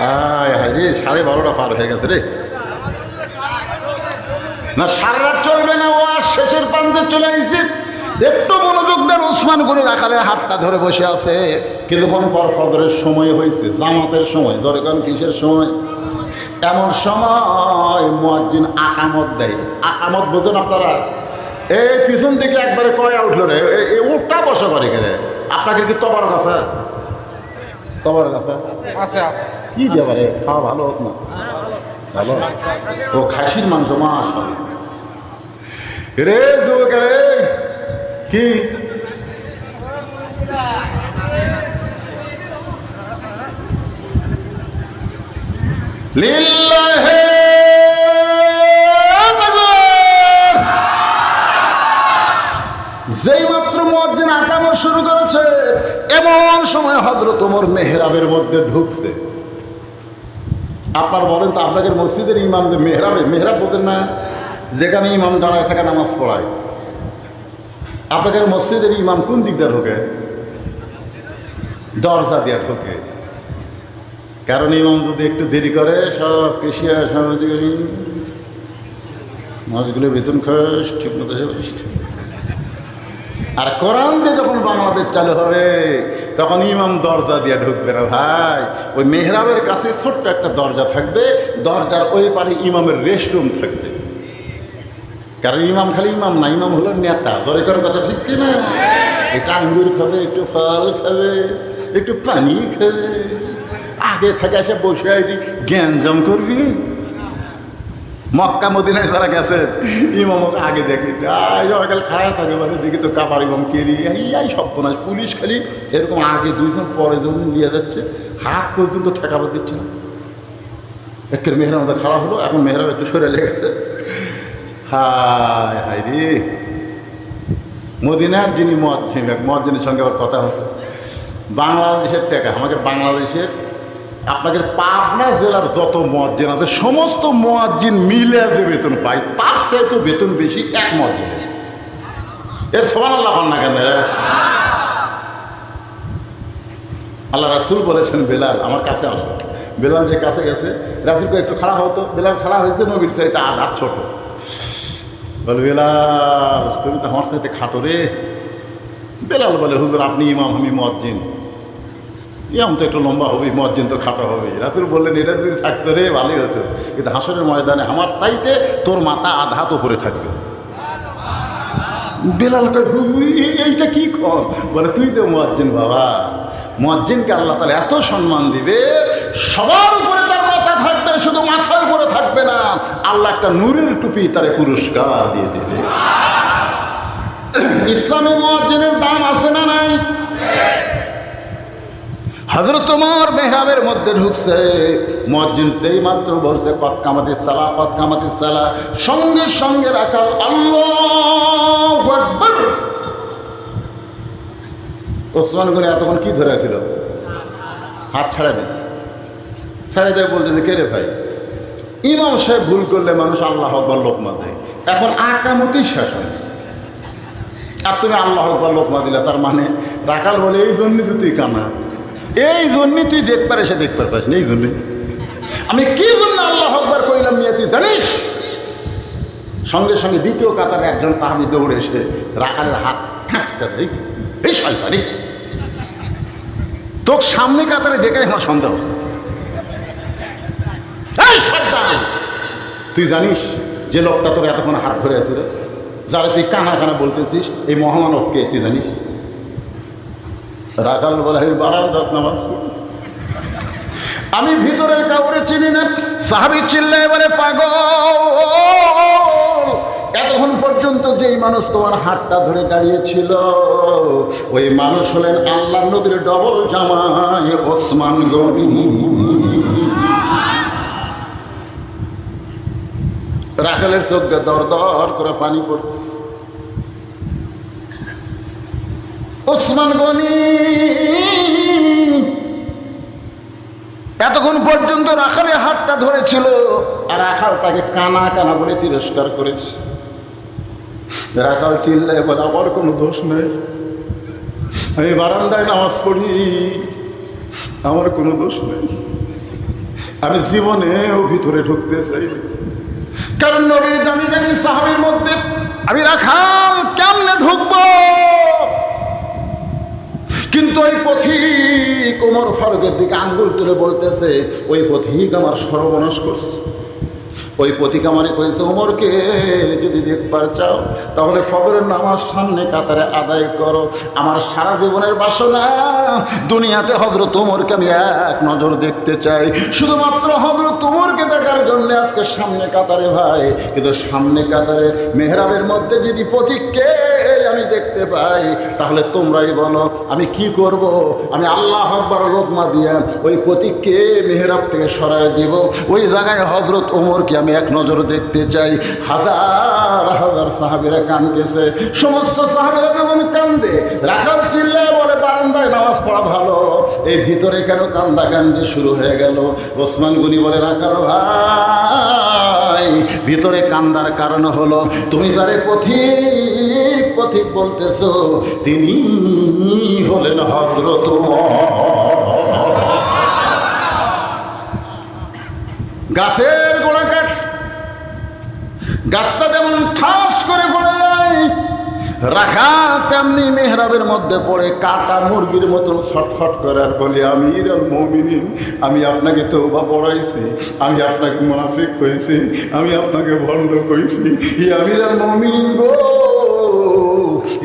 হায় হায় রে, সাড়ে বারোটা পার হয়ে গেছে রে। না, সারা রাত চলবে না, ও আর শেষের প্রান্তে চলে আসছে একটু মনোযোগ দেন, ওসমান করে রাখালে হাতটা ধরে বসে আছে। কিছুক্ষণ পর ফজরের সময় হয়েছে জামাতের সময় ধরে কারণ কিসের সময়? এমন সময় মুয়াজ্জিন আকামত দেয়। আকামত বোঝেন আপনারা? এই পিছন থেকে একবারে কয়া উঠল রে উঠটা বসে করে আপনাকে কি তবার কাছে তবার কাছে? আছে আছে। কি দিয়ে পারে খাওয়া ভালো হোক না। ভালো। ও খাসির মাংস মাস রে যুবক রে। কি? লিল্লাহে যেই মাত্র মজ্জিন আকামত শুরু করেছে, এমন সময় হজরত ওমর মেহরাবের মধ্যে ঢুকছে। আপনার বলেন তো, আপনাদের মসজিদের ইমাম যে মেহরাবে মেহরাব বোঝেন না, যেখানে ইমাম দাঁড়ায় থাকা নামাজ পড়ায়। আপনাদের মসজিদের ইমাম কোন দিক দিয়ে ঢোকে? দরজা দিয়ে ঢোকে। কারণ ইমাম যদি একটু দেরি করে, সব কৃষিয়া সামাজিক মাছগুলো বেতন খাস ঠিক মতো। আর কোরআন দিয়ে যখন বাংলাদেশ চালু হবে, তখন ইমাম দরজা দিয়ে ঢুকবে না ভাই। ওই মেহরাবের কাছে ছোট্ট একটা দরজা থাকবে, দরজার ওই পারে ইমামের রেস্ট রুম থাকবে। কারণ ইমাম খালি ইমাম না, ইমাম হলো নেতা। জরে করার কথা ঠিক কি না একটু আঙ্গুর খাবে, একটু ফল খাবে, একটু পানি খাবে। আগে থেকে এসে বসে আইটি জ্ঞানজম করবি? মক্কা মদিনায় যারা গেছে, ইমাম আগে দেখি সকাল খায়া থাকে মানে দেখি তো কাবার ইমাম কেরি এই বোনাস পুলিশ খালি। এরকম আগে দুইজন পরে যখন নিয়ে যাচ্ছে। হাত পর্যন্ত ঠেকাবার দিচ্ছে না। একের মেহরাম আমাদের খারাপ হলো, এখন মেহরাম একটু সরে লেগেছে হায় হায় রে। মদিনার যিনি মদ ছিলেন মদ মজ্জিনের সঙ্গে আবার কথা হতো বাংলাদেশের টাকা, আমাকে বাংলাদেশের আপনাদের পাবনা জেলার যত মজ্জিন আছে, সমস্ত মজ্জিন মিলে যে বেতন পায়, তার চাইতে বেতন বেশি এক মজ্জিনের এর সমান আল্লাহ না কেন? আল্লাহ রাসুল বলেছেন, বেলাল, আমার কাছে আসো। বেলাল যে কাছে গেছে রাসুলকে একটু খাড়া হতো বেলাল খাড়া হয়েছে, নবীর চাইতে আধা ছোট। বলে, বেলাল, তুমি তো আমার সাথে খাটো রে। বেলাল বলে, হুজুর, আপনি ইমাম, আমি মজ্জিন ইমাম তো একটু লম্বা হবে মজ্জিন তো খাটো হবে। রাসুল বললেন, এটা যদি থাকতো রে, ভালোই হতো। কিন্তু হাসরের ময়দানে আমার চাইতে তোর মাথা আধা তো করে থাকবে। বেলাল এইটা কি কর বলে, তুই তো মজ্জিন বাবা। মজ্জিনকে আল্লাহ তালা এত সম্মান দিবে, সবার উপরে তার মাথা থাকবে, শুধু মাথার উপরে থাকবে না, আল্লাহ একটা নূরের টুপি তারে পুরস্কার দিয়ে দেবে। ইসলামী মজ্জিনের দাম আছে না নাই? হজরত তোমার মেহরাবের মধ্যে ঢুকছে। মসজিদ সেই মাত্র বলছে, কত সালা কত সালা। সঙ্গে সঙ্গে রাখাল, আল্লাহ ওসমান করে এতক্ষণ কি ধরে ছিল? হাত ছাড়া দিস ছাড়া দেয় বলতেছে, কে রে ভাই? ইমাম সাহেব ভুল করলে মানুষ আল্লাহ আকবর লোকমা দেয় এখন আকামতি হয় আর তুমি আল্লাহ আকবর লোকমা দিলে তার মানে রাখাল বলে, এই জন্যই তো তুই কানা এই জন্যই তুই দেখবার এসে দেখবার পাস না, এই জন্যই। আমি কি জন্য আল্লাহ আকবর কইলাম মিয়া, তুই জানিস? সঙ্গে সঙ্গে দ্বিতীয় কাতারে একজন সাহাবি দৌড়ে এসে রাখালের হাত এই তোর সামনে কাতারে দেখাই আমার সন্দেহ তুই জানিস যে লোকটা তোর এতক্ষণ হাত ধরে আছিল যারা তুই কানা কানা বলতেছিস, এই মহামানবকে তুই জানিস? রাখাল বলে আমি বারান্দাত নামাজ আমি ভিতরের কাউরে চিনি না, সাহাবি চিল্লা এবারে পাগল, এতক্ষণ পর্যন্ত যেই মানুষ তোমার হাতটা ধরে দাঁড়িয়েছিল, ওই মানুষ হলেন আল্লাহ নবীর ডবল জামাই ওসমান গনি। রাখালের চোখ দর দর করে পানি পড়ছে। ওসমান গনি। এতক্ষণ পর্যন্ত রাখালের হাতটা ধরেছিল, আর রাখাল তাকে কানা কানা বলে তিরস্কার করেছে। রাখাল চিল্লায় বলে, আমার কোনো দোষ নেই। আমি বারান্দায় নামাজ পড়ি। আমার কোনো দোষ নেই। আমি জীবনেও ভিতরে ঢুকতে চাই কারণ নবীর দামি দামি সাহাবির মধ্যে আমি রাখাল কেমনে ঢুকবো কিন্তু ওই পথিক ওমর ফারুকের দিকে আঙ্গুল তুলে বলতেছে ওই পথিক আমার সর্বনাশ করছে। ওই পথিক আমারে কয়েছে ওমরকে। যদি দেখবার চাও, তাহলে ফজরের নামাজ সামনে কাতারে আদায় করো। আমার সারা জীবনের বাসনা, দুনিয়াতে হজরত ওমরকে আমি এক নজর দেখতে চাই। শুধুমাত্র হজরত ওমরকে দেখার জন্য আজকে সামনে কাতারে ভাই। কিন্তু সামনে কাতারে মেহরাবের মধ্যে যদি পথিককে আমি দেখতে পাই, তাহলে তোমরাই বলো, আমি কি করব? আমি আল্লাহ আকবর লোকমা দিয়া ওই প্রতীককে মেহরাব থেকে সরায় দিব। ওই জায়গায় হজরত ওমরকে আমি এক নজর দেখতে চাই। হাজার হাজার সাহাবিরা কানতেছে। সমস্ত সাহাবিরা যখন কান্দে, রাখাল চিল্লায় বলে, বারান্দায় নামাজ পড়া ভালো। এই ভিতরে কেন কান্দা কান্দি শুরু হয়ে গেল? ওসমান গুনি বলে, রাখাল ভাই, ভিতরে কান্দার কারণ হলো, তুমি যারে পথিক পথিক বলতেছো, তিনি হলেন হজরত গাছের গোড়া গাছটা যেমন ঠাস করে পড়ে যায় রাখা তেমনি মেহরাবের মধ্যে পড়ে, কাটা মুরগির মতন ছটফট করে আর বলে আমি ইরাল মমিনিন আমি আপনাকে তৌবা পড়াইছি, আমি আপনাকে মুনাফিক কইছি, আমি আপনাকে ভণ্ড কইছি ই আমিরাল মমিন গো।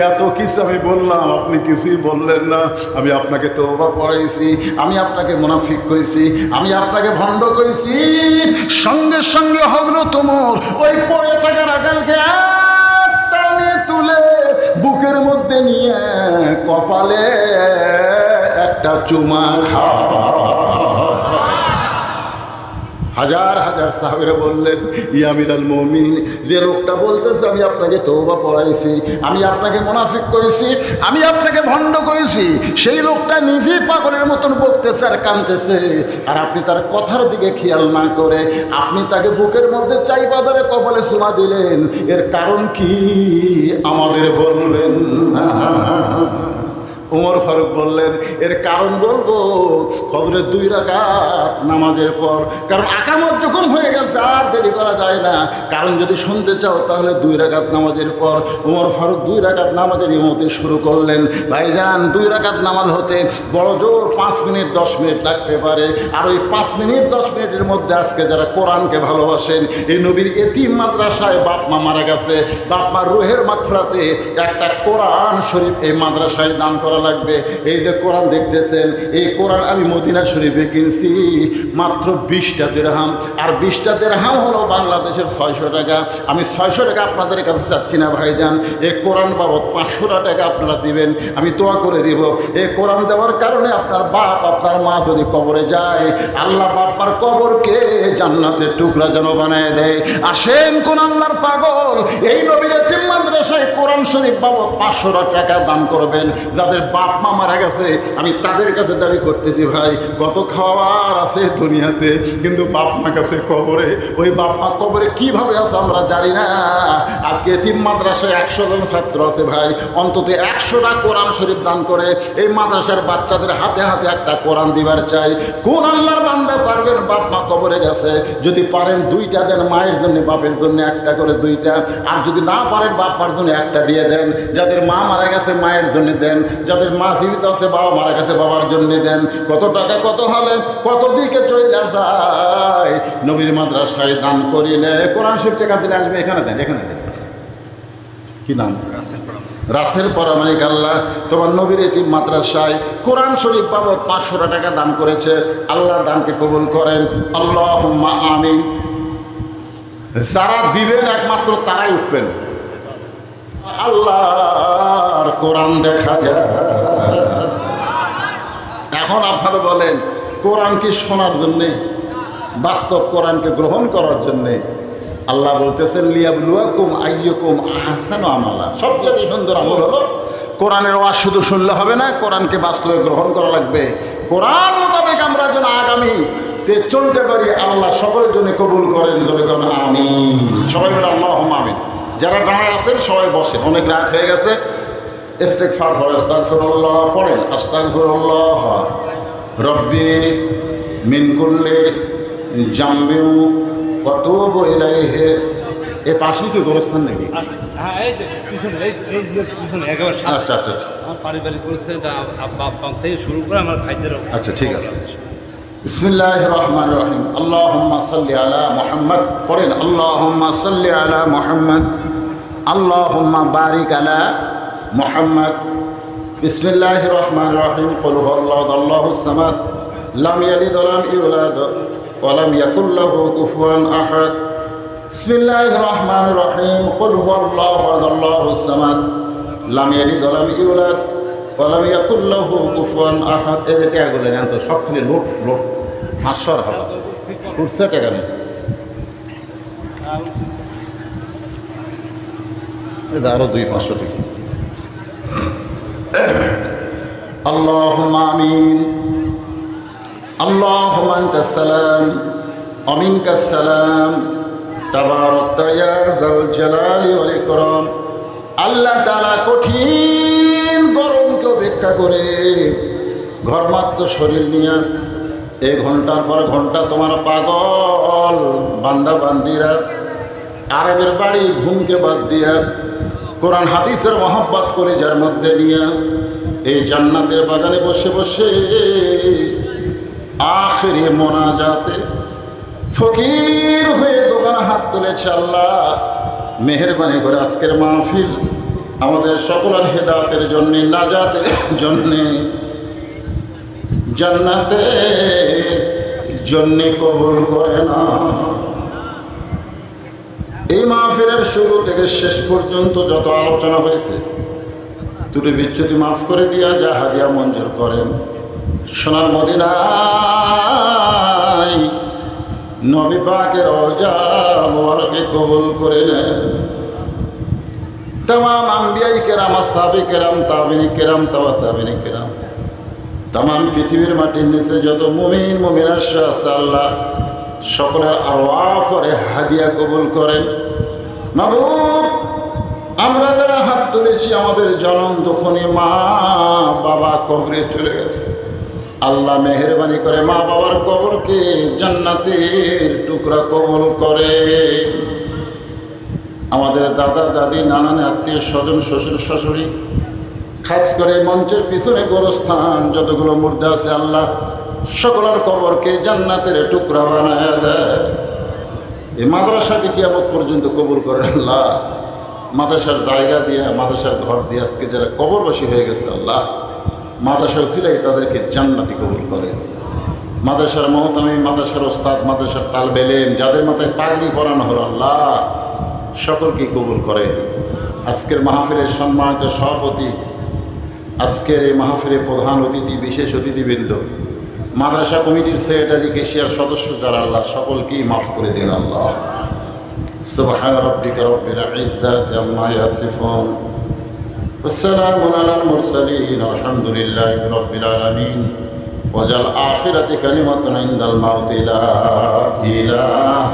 এত কিছু আমি বললাম, আপনি কিছুই বললেন না। আমি আপনাকে তৌবা পড়াইছি আমি আপনাকে মুনাফিক কইছি আমি আপনাকে ভণ্ড কইছি সঙ্গে সঙ্গে হজরত ওমর ওই পড়ে থাকা রাখালকে এক টানে তুলে বুকের মধ্যে নিয়ে কপালে একটা চুমা খা হাজার হাজার সাহাবিরা বললেন ইয়ামিরাল মমিন যে লোকটা বলতেছে, আমি আপনাকে তৌবা পড়াইছি, আমি আপনাকে মুনাফিক করেছি, আমি আপনাকে ভণ্ড করেছি, সেই লোকটা নিজেই পাগলের মতন বকতেছে আর কানতেছে। আর আপনি তার কথার দিকে খেয়াল না করে, আপনি তাকে বুকের মধ্যে চাই বাজারে কপালে সুমা দিলেন। এর কারণ কি? আমাদের বলবেন উমর ফারুক বললেন, এর কারণ বলব, ফজরের দুই রাকাত নামাজের পর। কারণ আকামত যখন হয়ে গেছে, আর দেরি করা যায় না। কারণ যদি শুনতে চাও, তাহলে দুই রাকাত নামাজের পর উমর ফারুক দুই রাকাত নামাজের ইমতে শুরু করলেন। ভাইজান, দুই রাকাত নামাজ হতে বড় জোর পাঁচ মিনিট, দশ মিনিট লাগতে পারে। আর ওই পাঁচ মিনিট, দশ মিনিটের মধ্যে আজকে যারা কোরআনকে ভালোবাসেন, এই নবীর এতিম মাদ্রাসায় বাপ মা মারা গেছে। বাপ মার রুহের মাত্রাতে একটা কোরআন শরীফ এই মাদ্রাসায় দান করা লাগবে। এই যে কোরআন দেখতেছেন, এই কোরআন আমি মদিনা শরীফে কিনছি, মাত্র বিশটা দেড়হাম। আর বিশটা দেড়হাম হলো বাংলাদেশের ছয়শো টাকা। আমি ছয়শো টাকা আপনাদের কাছে চাচ্ছি না, ভাইজান। এই কোরআন বাবদ পাঁচশো টাকা আপনারা দিবেন, আমি তোয়া করে দিব। এই কোরআন দেওয়ার কারণে আপনার বাপ, আপনার মা যদি কবরে যায়, আল্লাহ বাপার কবরকে জান্নাতের টুকরা যেন বানায় দেয়। আসেন কোন আল্লাহর পাগল, এই নবীর মাদ্রাসায় কোরআন শরীফ বাবদ পাঁচশো টাকা দান করবেন, যাদের বাপ মা মারা গেছে, আমি তাদের কাছে দাবি করতেছি, ভাই কত খাওয়ার আছে দুনিয়াতে, কিন্তু বাপ মা কাছে কবরে, ওই বাপ মা কবরে কীভাবে আছে আমরা জানি না। আজকে এতিম মাদ্রাসায় একশো জন ছাত্র আছে, ভাই, অন্তত একশোটা কোরআন শরীফ দান করে, এই মাদ্রাসার বাচ্চাদের হাতে হাতে একটা কোরআন দিবার চাই। কোন আল্লাহর বান্দা পারবেন বাপ মা কবরে গেছে? যদি পারেন দুইটা দেন, মায়ের জন্য, বাপের জন্য একটা করে দুইটা। আর যদি না পারেন, বাপ মার জন্য একটা দিয়ে দেন। যাদের মা মারা গেছে, মায়ের জন্য দেন। যাদের মা জীবিত আছে বাবা মারা গেছে বাবার জন্য দেন। কত টাকা কত হলে কত দিকে চলে যায়। নবীর মাদ্রাসায় দান করিলে কোরআন শরীফ টাকা দিলে আসবে এখানে দেন এখানে দেন। কি নাম? রাসেল পরামানিক আল্লাহ তোমার নবীর এটি মাদ্রাসায় কোরআন শরীফ বাবদ পাঁচশো টাকা দান করেছে। আল্লাহ দানকে কবুল করেন। আল্লাহ আমিন। যারা দিবেন একমাত্র তারাই উঠবেন। আল্লাহর কোরআন দেখা যায়। এখন আপনারা বলেন, কোরআন কি শোনার জন্যে? বাস্তব কোরআনকে গ্রহণ করার জন্যে? আল্লাহ বলতেছেন, লিয়াবলুয়াকুম আইয়ুকুম আহসানু আমালা। সবচেয়ে সুন্দর আমল হলো, কোরআনের ওয়াজ শুধু শুনলে হবে না, কোরআনকে বাস্তবে গ্রহণ করা লাগবে। কোরআন মোতাবেক আমরা যেন আগামী, তে চলতে পারি, আল্লাহ সকলের জন্য কবুল করেন আমি সবাই বলে আল্লাহ আমিন। যারা দাঁড়ায় আছেন সবাই বসেন। অনেক রাত হয়ে গেছে। ইস্তেকফার পড়ে আস্তাগফিরুল্লাহ পড়েন। আস্তাগফিরুল্লাহ। রব্বি মিন কুল্লি জাম্বিউ কতুব ইলাইহি। এ পাশেই কি গোরস্থান নাকি? হ্যাঁ। আচ্ছা আচ্ছা আচ্ছা। পারিবারিক থেকে শুরু করে আমার ভাইদেরও। আচ্ছা, ঠিক আছে। বিসমিল্লাহ রহমান রহিম আল্লাহম্মা সাল্লি আলা মোহাম্মদ। পড়েন, আল্লাহম্মা সাল্লি আলা মোহাম্মদ। আল্লাহম্মা বারিক আলা মোহাম্মদ। বিসমিল্লাহ রহমান রহিম কলুহ আল্লাহ আল্লাহ সামাদ। লাম ইয়ালিদ ওলাম ইউলাদ ওলাম ইয়াকুল্লাহ কুফুয়ান আহাদ। বিসমিল্লাহ রহমান রহিম কলুহ আল্লাহ আল্লাহ সামাদ। লাম ইয়ালিদ ওলাম ইউলাদ কলাম ইয়াকুল্লাহ কুফুয়ান আহাদ এদের টাকাগুলো নেন সবখানে লুট লুট মাসর হলো। উঠছে দুই পাঁচশো টাকা। আল্লাহ আমিন। আল্লাহ সালাম অমিন কাসালাম তাবার আল্লাহ তালা কঠিন করে। ঘরমাত্র শরীর নিয়ে। এই ঘণ্টার পর ঘণ্টা তোমার পাগল। বান্দা বান্দিরা, আরামের বাড়ি ঘুমকে বাদ দিয়া কোরআন হাদিসের মহব্বত করে যার মধ্যে নিয়ে এই জান্নাতের বাগানে বসে বসে আখেরে মোনাজাতে ফকির হয়ে দোকানে হাত তুলেছে আল্লাহ। মেহরবানি করে আজকের মাহফিল। আমাদের সকলের হেদাতের জন্যে, নাজাতের জন্যে জান্নাতে জন্যে কবুল করে না। এই মাহফিলের শুরু থেকে শেষ পর্যন্ত যত আলোচনা হয়েছে, দুটি বিচ্যুতি মাফ করে দিয়া যা হাদিয়া মঞ্জুর করেন। সোনার মদিনায় নবী পাকের অজা মোবারকে কবুল করে নেন। তাম আম্বিয়াই কেরাম সাবি কেরাম তাবিনী কেরাম তাওয়া তাবিনী কেরাম তাম পৃথিবীর মাটির নিচে যত মুমিন মুমিন আছে আল্লাহ। সকলের আরওয়াফরে হাদিয়া কবুল করেন। মাহবুব, আমরা যারা হাত তুলেছি, আমাদের জনম দখনি মা বাবা কবরে চলে গেছে। আল্লাহ মেহরবানি করে মা বাবার কবরকে জান্নাতের টুকরা কবল করে। আমাদের দাদা, দাদি, নানান আত্মীয় স্বজন, শ্বশুর, শাশুড়ি, খাস করে মঞ্চের পিছনে গোরস্থান, যতগুলো মুর্দা আছে আল্লাহ সকলের কবরকে জান্নাতের টুকরা বানায় দেয়। এই মাদ্রাসাকে কিয়ামত পর্যন্ত কবুল করেন? আল্লাহ, মাদ্রাসার জায়গা দিয়ে, মাদ্রাসার ঘর দিয়ে আজকে যারা কবরবাসী হয়ে গেছে, আল্লাহ, মাদ্রাসার ছিলাই তাদেরকে জান্নাতি কবুল করে। মাদ্রাসার মহতামি, মাদ্রাসার ওস্তাদ, মাদ্রাসার তালবেলেম, যাদের মাথায় পাগড়ি পরানো হলো, আল্লাহ সকলকে কবুল করে আজকের মাহফিলের সম্মানিত সভাপতি আজকের এই মাহফিলের প্রধান অতিথি বিশেষ অতিথিবৃন্দ মাদ্রাসা কমিটির সেক্রেটারি কেশিয়ার সদস্য যারা আল্লাহ সকলকেই মাফ করে দিন আল্লাহ سبحان ربك رب العزة عما يصفون والسلام على المرسلين والحمد لله رب العالمين وجل آخرة كلمة عند الموت لا إله